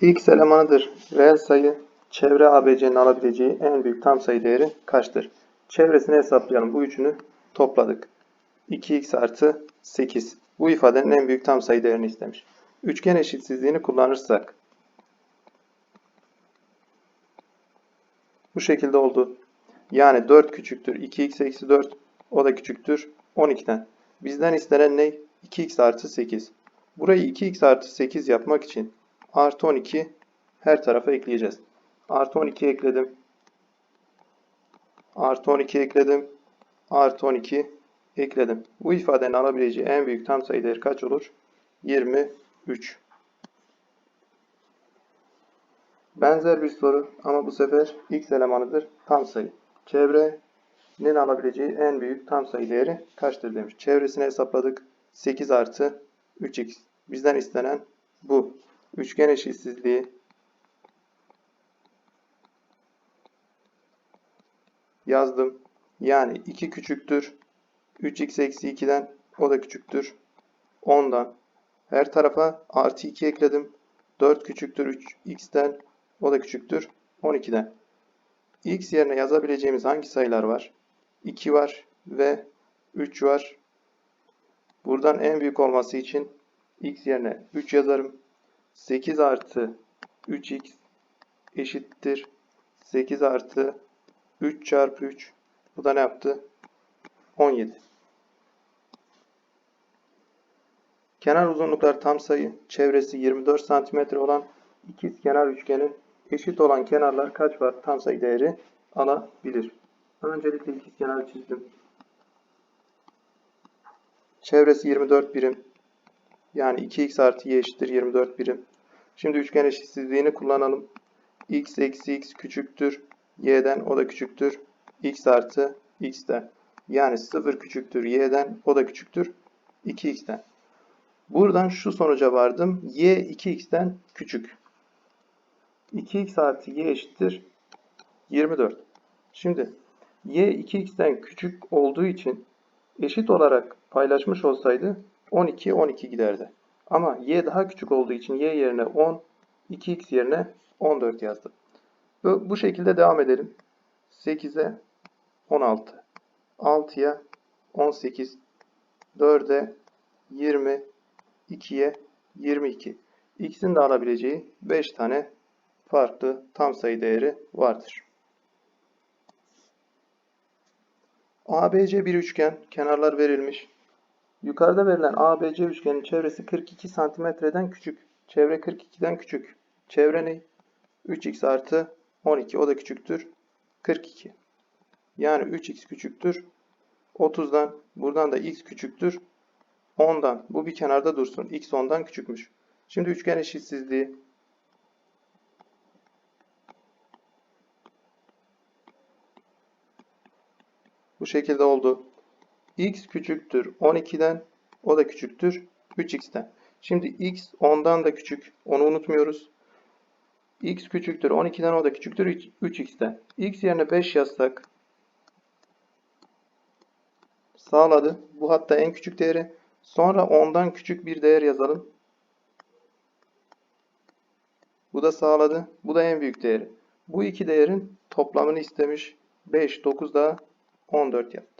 X elemanıdır. Reel sayı çevre ABC'nin alabileceği en büyük tam sayı değeri kaçtır? Çevresini hesaplayalım. Bu üçünü topladık. 2x artı 8. Bu ifadenin en büyük tam sayı değerini istemiş. Üçgen eşitsizliğini kullanırsak bu şekilde oldu. Yani 4 küçüktür 2x eksi 4 o da küçüktür 12'den. Bizden istenen ne? 2x artı 8. Burayı 2x artı 8 yapmak için artı 12 her tarafa ekleyeceğiz. Artı 12 ekledim. Artı 12 ekledim. Artı 12 ekledim. Bu ifadenin alabileceği en büyük tam sayı değeri kaç olur? 23. Benzer bir soru ama bu sefer x elemanıdır tam sayı. Çevrenin alabileceği en büyük tam sayı değeri kaçtır demiş. Çevresini hesapladık. 8 artı 3x. Bizden istenen bu. Üçgen eşitsizliği yazdım. Yani 2 küçüktür. 3x eksi 2'den o da küçüktür. 10'dan. Her tarafa artı 2 ekledim. 4 küçüktür 3x'ten o da küçüktür 12'den. x yerine yazabileceğimiz hangi sayılar var? 2 var ve 3 var. Buradan en büyük olması için x yerine 3 yazarım. 8 artı 3x eşittir. 8 artı 3 çarpı 3. Bu da ne yaptı? 17. Kenar uzunlukları tam sayı, çevresi 24 cm olan ikiz kenar üçgenin eşit olan kenarlar kaç var tam sayı değeri alabilir. Öncelikle ikiz kenar çizdim. Çevresi 24 birim. Yani 2x artı y eşittir 24 birim. Şimdi üçgen eşitsizliğini kullanalım. x eksi x küçüktür. y'den o da küçüktür. x artı x'ten. Yani 0 küçüktür y'den o da küçüktür 2x'ten. Buradan şu sonuca vardım. y 2x'ten küçük. 2x artı y eşittir 24. Şimdi y 2x'ten küçük olduğu için eşit olarak paylaşmış olsaydı 12 12 giderdi. Ama y daha küçük olduğu için y yerine 10, 2x yerine 14 yazdım. Bu, şekilde devam edelim. 8'e 16, 6'ya 18, 4'e 20, 2'ye 22. X'in de alabileceği 5 tane farklı tam sayı değeri vardır. ABC bir üçgen, kenarlar verilmiş. Yukarıda verilen ABC üçgenin çevresi 42 santimetreden küçük. Çevre 42'den küçük. Çevre ne? 3x artı 12 o da küçüktür. 42. Yani 3x küçüktür. 30'dan buradan da x küçüktür. 10'dan. Bu bir kenarda dursun. x 10'dan küçükmüş. Şimdi üçgen eşitsizliği bu şekilde oldu. X küçüktür 12'den o da küçüktür 3x'ten. Şimdi x 10'dan da küçük. Onu unutmuyoruz. x küçüktür 12'den o da küçüktür 3x'ten. x yerine 5 yazsak sağladı. Bu hatta en küçük değeri. Sonra 10'dan küçük bir değer yazalım. Bu da sağladı. Bu da en büyük değeri. Bu iki değerin toplamını istemiş. 5, 9 daha 14 yap.